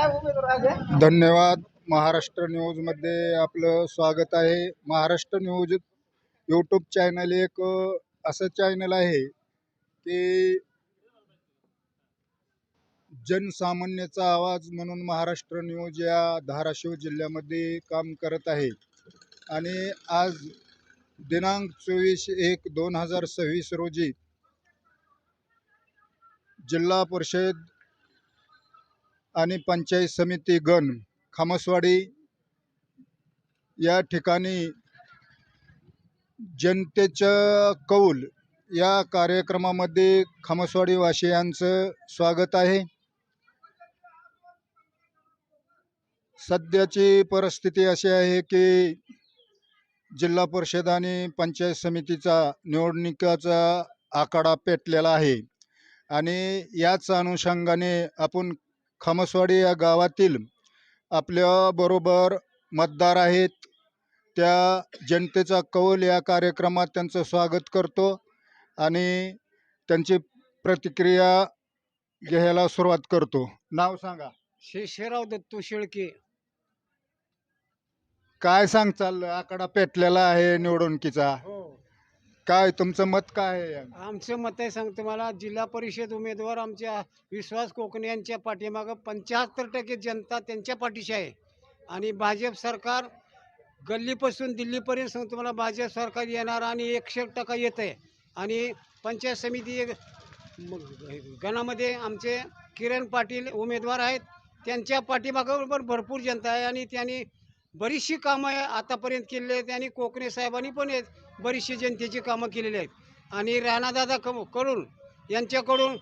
धन्यवाद. महाराष्ट्र न्यूजमध्ये आपलं स्वागत आहे. महाराष्ट्र न्यूज यूट्यूब चॅनल एक असं चॅनल आहे की जनसामान्याचा आवाज म्हणून महाराष्ट्र न्यूज या धाराशिव जिल्ह्यामध्ये काम करत आहे. आणि आज दिनांक चोवीस एक दोन हजार सव्वीस रोजी जिल्हा परिषद आणि पंचायत समिती गण खामसवाडी या ठिकाणी जनतेच्या कौल या कार्यक्रमामध्ये खामसवाडी वासियांचं स्वागत आहे. सध्याची परिस्थिती अशी आहे की जिल्हा परिषद आणि पंचायत समितीचा निवडणुकीचा आकडा पेटलेला आहे. आणि याच अनुषंगाने आपण खामसवाडी या गावातील आपल्याबरोबर मतदार आहेत. त्या जनतेचा कौल या कार्यक्रमात त्यांचं स्वागत करतो आणि त्यांची प्रतिक्रिया घ्यायला सुरुवात करतो. नाव सांगा. शेषराव दत्तू शेळके. काय सांगचाल आकडा पेटलेला आहे निवडणुकीचा. हो. काय तुमचं मत काय आहे आमचं मत आहे सांगतो मला जिल्हा परिषद उमेदवार आमच्या विश्वास कोकणे यांच्या पाठीमागं पंच्याहत्तर टक्के जनता त्यांच्या पाठीशी आहे. आणि भाजप सरकार गल्लीपासून दिल्लीपर्यंत सांगतो मला भाजप सरकार येणार आणि एकशे टक्का येत आहे आणि पंचायत समिती म- गणामध्ये आमचे किरण पाटील उमेदवार आहेत. त्यांच्या पाठीमागाबरोबर भरपूर जनता आहे आणि त्यांनी बरीचशी कामं आतापर्यंत केलेली आहेत आणि कोकणे साहेबांनी पण आहेत बरीचशी जनतेची कामं केलेली आहेत. आणि राणादादा कमकडून यांच्याकडून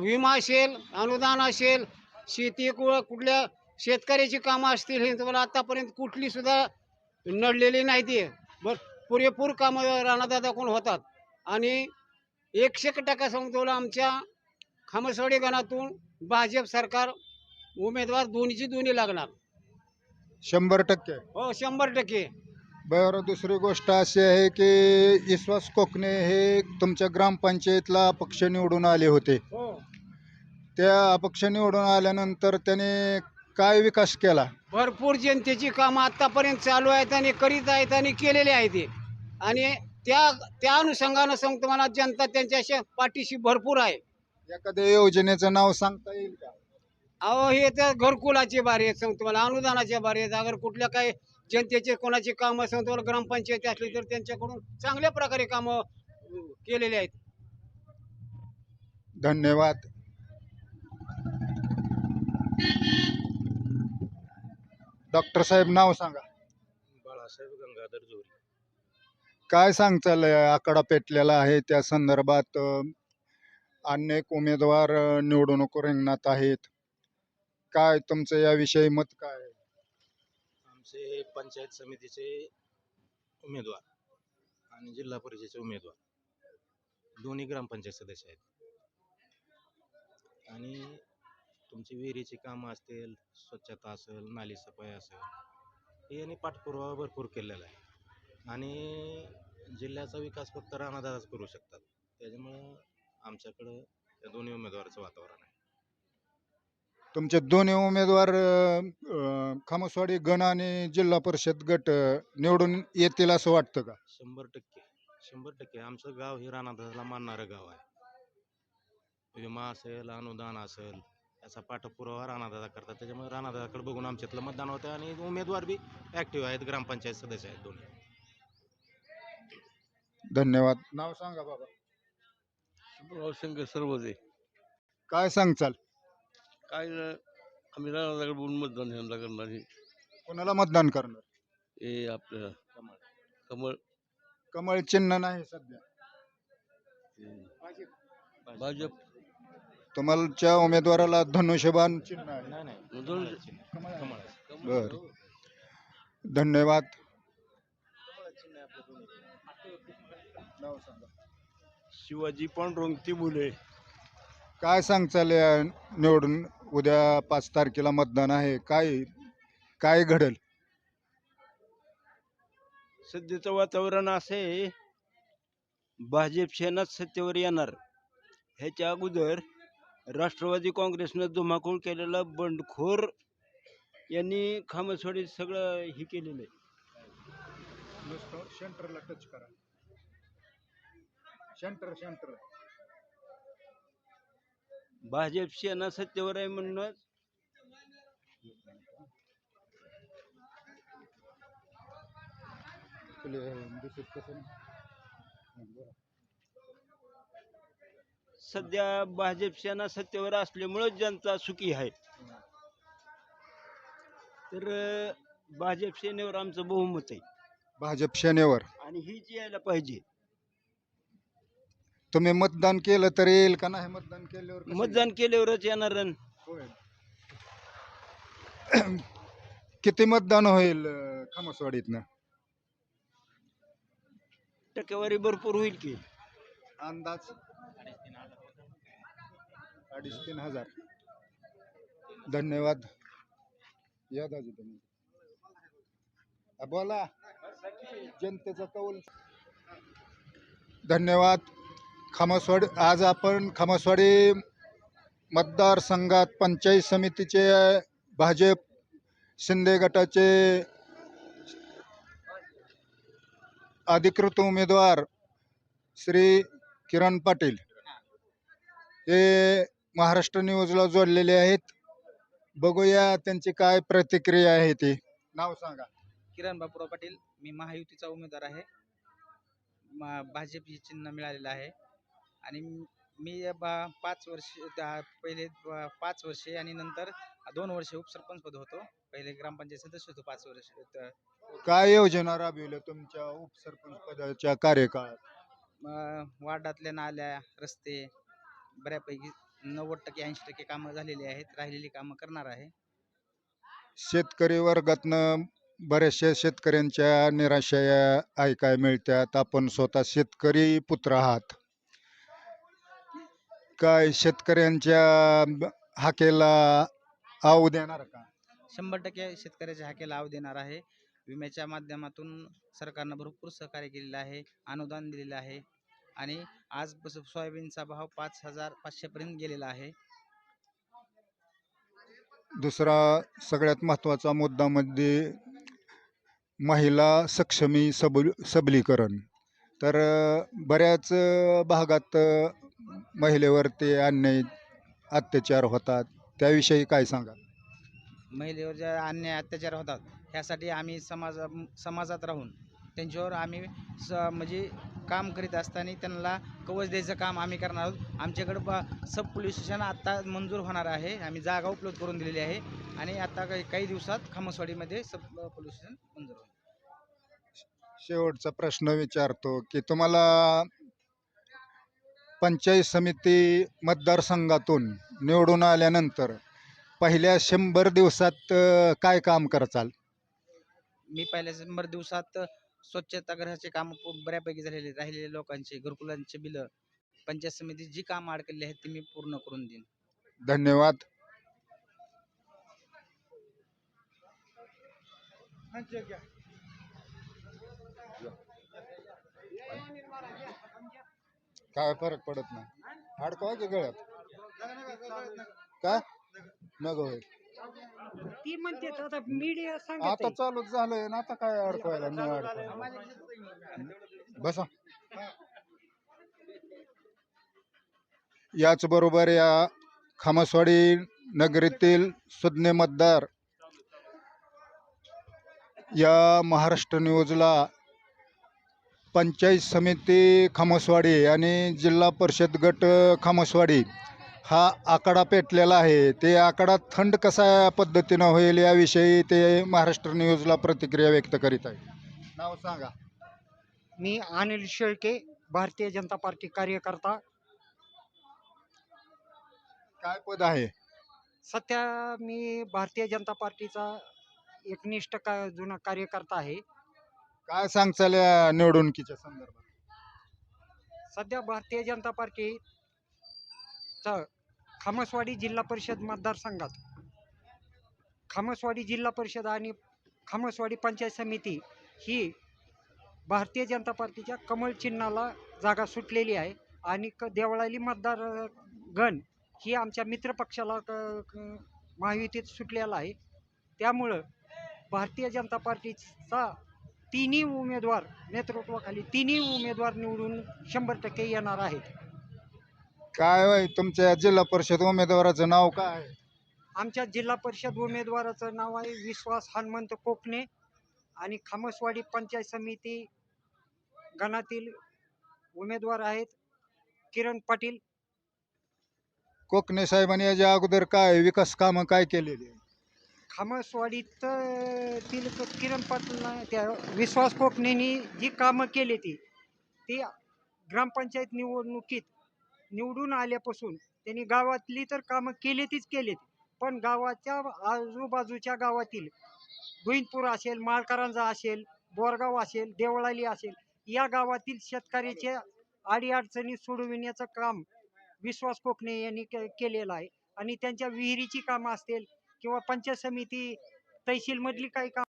विमा असेल अनुदान असेल शेती कु- कुठल्या शेतकऱ्याची कामं असतील हे तुम्हाला आतापर्यंत कुठलीसुद्धा नडलेली नाही ती. बर पुरेपूर कामं राणादादाकडून होतात. आणि एकशे टक्का सांगतो आमच्या खामसवाडी गणातून भाजप सरकार उमेदवार दोन्हीची दोन्ही लागणार. शंभर टक्के. हो शंभर टक्के. बरं दुसरी गोष्ट अशी आहे की विश्वास कोकणे हे तुमच्या ग्रामपंचायतला पक्ष निवडून आले होते. हो. त्या अपक्ष निवडून आल्यानंतर त्याने काय विकास केला? भरपूर जनतेची कामं आतापर्यंत चालू आहेत आणि करीत आहेत आणि केलेली आहेत ते. आणि त्या त्या अनुषंगानं सांगतो मला जनता त्यांच्या पाठीशी भरपूर आहे. एखाद्या योजनेचं नाव सांगता येईल का? अहो हे तर घरकुलाचे बारे आहेत सांगतो मला अनुदानाचे बारे आहेत. अगर कुठल्या काही जनतेचे कोणाची कामं सांगतो मला ग्रामपंचायती असली तर त्यांच्याकडून चांगल्या प्रकारे कामं केलेली आहेत. धन्यवाद. डॉक्टर साहेब नाव सांगा. बाळासाहेब गंगाधर जोरी काय सांगचाल आकडा पेटलेला आहे? त्या संदर्भात अनेक उमेदवार निवडणूक रिंगणात आहेत. काय तुमचं याविषयी मत काय आहे? आमचे पंचायत समितीचे उमेदवार आणि जिल्हा परिषदेचे उमेदवार. दोन्ही ग्रामपंचायत सदस्य आहेत. आणि तुमची विहिरीची कामं असतील स्वच्छता असेल नाली सफाई असेल यांनी पाठपुरावा भरपूर केलेला आहे. आणि जिल्ह्याचा विकास फक्त राणादाराच करू शकतात. त्याच्यामुळं आमच्याकडं या दोन्ही उमेदवाराचं वातावरण आहे. तुमचे दोन्ही उमेदवार खामसवाडी गण आणि जिल्हा परिषद गट निवडून येतील असं वाटतं का? शंभर टक्के. शंभर टक्के. आमचं गाव हे राणादादाला मानणारं गाव आहे. विमा असेल अनुदान असेल याचा पाठपुरावा राणादादा करतात. त्याच्यामुळे राणादादाकडे बघून आमच्यातलं मतदान होतं आणि उमेदवार बी ॲक्टिव्ह आहेत. ग्रामपंचायत सदस्य आहेत दोन्ही. धन्यवाद. नाव सांगा बाबा. शंकर सर्वदे. काय सांगचाल काय आम्ही बोलून मतदान ह्यांना करणार हे. कोणाला मतदान करणार? हे आपलं कमळ. कमळ. चिन्ह नाही सध्या. हे भाजप. तुमच्या उमेदवाराला धनुष्यबाण चिन्ह आहे. नाही नाही. दोन- कमळ बर. धन्यवाद. नाव सांगा. शिवाजी पांडुरंग तिबुले काय सांगचाल या निवडून उद्या पाच तारखेला मतदान आहे. काय काय घडेल? सध्याचं वातावरण असं आहे भाजप सेनाच सत्तेवर येणार. ह्याच्या अगोदर राष्ट्रवादी काँग्रेसनं धुमाकूळ केलेला बंडखोर यांनी खामसवाडी सगळं हे केलेलं आहे. सेंटरला टच करा. Centre centre. भाजप सेना सत्तेवर आहे म्हणून दिसत कसं नाही. बरं. सध्या भाजप सेना सत्तेवर असल्यामुळं जनता सुखी आहे तर भाजप सेनेवर आमचं बहुमत आहे भाजप सेनेवर आणि हीच यायला पाहिजे तुम्ही मतदान केलं तर येईल का नाही? मतदान केल्यावर कसं मतदान केल्यावरच येणार होय. किती मतदान होईल अं, खामसवाडीतनं? टक्केवारी भरपूर होईल की. अंदाज? अडीच तीन हजार. धन्यवाद. या दाजी तुम्ही. बोला. जनतेचा कौल. धन्यवाद. खामसवाडी आज आपण खामसवाडी मतदारसंघात पंचायत समितीचे भाजप शिंदे गटाचे अधिकृत उमेदवार श्री किरण पाटील हे महाराष्ट्र न्यूजला जोडलेले आहेत. बघूया त्यांची काय प्रतिक्रिया आहे ती. नाव सांगा. किरण बापूराव पाटील मी महायुतीचा उमेदवार आहे. मा- भाजपचे चिन्ह मिळालेलं आहे. आणि म- बा पाच वर्ष त्या- पहिले पाच वर्षे आणि नंतर दोन वर्षे उपसरपंच पद होतो. पहिले ग्रामपंचायत सदस्य होतो पाच वर्ष. काय योजना राबविल्या तुमच्या उपसरपंच पदाच्या कार्यकाळात? म- वार्डातल्या नाल्या रस्ते बऱ्यापैकी नव्वद टक्के ऐंशी टक्के कामं झालेली आहेत. राहिलेली कामं करणार आहे. शेतकरी वर्गातनं बऱ्याचशा शेतकऱ्यांच्या निराशा या ऐकाय मिळतात. आपण स्वतः शेतकरी पुत्र आहात. काय शेतकऱ्यांच्या हाकेला आव देणार का? शंभर टक्के शेतकऱ्याच्या हाकेला लाव देणार आहे. विम्याच्या माध्यमातून सरकारनं भरपूर सहकार्य केलेलं आहे अनुदान दिलेलं आहे आणि आज सोयाबीनचा भाव पाच हजार पाचशेपर्यंत गेलेला आहे. दुसरा सगळ्यात महत्त्वाचा मुद्दा म्हणजे महिला सक्षमी सबल सबलीकरण. तर बऱ्याच भागात महिलेवरती अन्याय अत्याचार होतात त्याविषयी काय सांगा महिलेवर ज्या अन्याय अत्याचार होतात ह्यासाठी आम्ही समाज समाजात राहून त्यांच्यावर आम्ही स म्हणजे काम करीत असताना त्यांना कवच द्यायचं काम आम्ही करणार आहोत. आमच्याकडं ब सब पोलीस स्टेशन आत्ता मंजूर होणार आहे. आम्ही जागा उपलब्ध करून दिलेली आहे. आणि आता काही काही दिवसात खामसवाडीमध्ये सब पोलीस स्टेशन मंजूर होईल. शेवटचा प्रश्न विचारतो की तुम्हाला पंचायत समिती मतदारसंघातून निवडून आल्यानंतर पहिल्या शंभर दिवसात अ, काय काम करचाल मी पहिल्या शंभर दिवसात स्वच्छतागृहाचे काम बऱ्यापैकी झालेले राहिलेले लोकांचे घरकुलांचे बिलं पंचायत समिती जी कामं अडकलेली आहेत ती मी पूर्ण करून देईन. धन्यवाद. काय फरक पडत नाही. अडकवा की गळ्यात? काय नको होय. ती म्हणते आता मीडिया सांगत आता. चालूच झालंय ना आता काय अडकवायला न अडकवायला बसा. याच बरोबर या खामसवाडी नगरीतील सुज्ञ मतदार या महाराष्ट्र न्यूजला पंचायत समिती खामसवाडी आणि जिल्हा परिषद गट खामसवाडी हा आकडा पेटलेला आहे. ते आकडा थंड कसा पद्धतीनं होईल याविषयी ते महाराष्ट्र न्यूजला प्रतिक्रिया व्यक्त करीत आहे नाव सांगा. मी अनिल शेळके भारतीय जनता पार्टी कार्यकर्ता. काय पद आहे? सध्या मी भारतीय जनता पार्टीचा एकनिष्ठ का जुना कार्यकर्ता आहे. काय सांगचाल या निवडणुकीच्या संदर्भात? सध्या भारतीय जनता पार्टीचा खामसवाडी जिल्हा परिषद मतदारसंघात. खामसवाडी जिल्हा परिषद आणि खामसवाडी पंचायत समिती ही भारतीय जनता पार्टीच्या कमळ चिन्हाला जागा सुटलेली आहे आणि क देवळाली मतदार गण ही आमच्या मित्रपक्षाला क- क- महायुतीत सुटलेला आहे. त्यामुळं भारतीय जनता पार्टीचा तिन्ही उमेदवार नेतृत्वाखाली तिन्ही उमेदवार निवडून शंभर टक्के येणार आहेत. काय होय? तुमच्या जिल्हा परिषद उमेदवाराचं नाव काय आहे? आमच्या जिल्हा परिषद उमेदवाराचं नाव आहे विश्वास हनुमंत कोकणे आणि खामसवाडी पंचायत समिती गणातील उमेदवार आहेत किरण पाटील. कोकणे साहेबांनी याच्या अगोदर काय विकास कामं काय केलेली आहे? खामसवाडीत तील किरण पाटील त्या विश्वास कोकणेनी जी कामं केली ती ती ग्रामपंचायत निवडणुकीत निवडून आल्यापासून त्यांनी गावातली तर कामं केली तीच केलीत पण गावाच्या आजूबाजूच्या गावातील गुईनपूर असेल माळकरांजा असेल बोरगाव असेल देवळाली असेल या गावातील शेतकऱ्याच्या अडीअडचणी सोडविण्याचं काम विश्वास कोकणे यांनी के केलेलं आहे. आणि त्यांच्या विहिरीची कामं असतील किंवा पंचायत समिती तहसीलमधली काही काम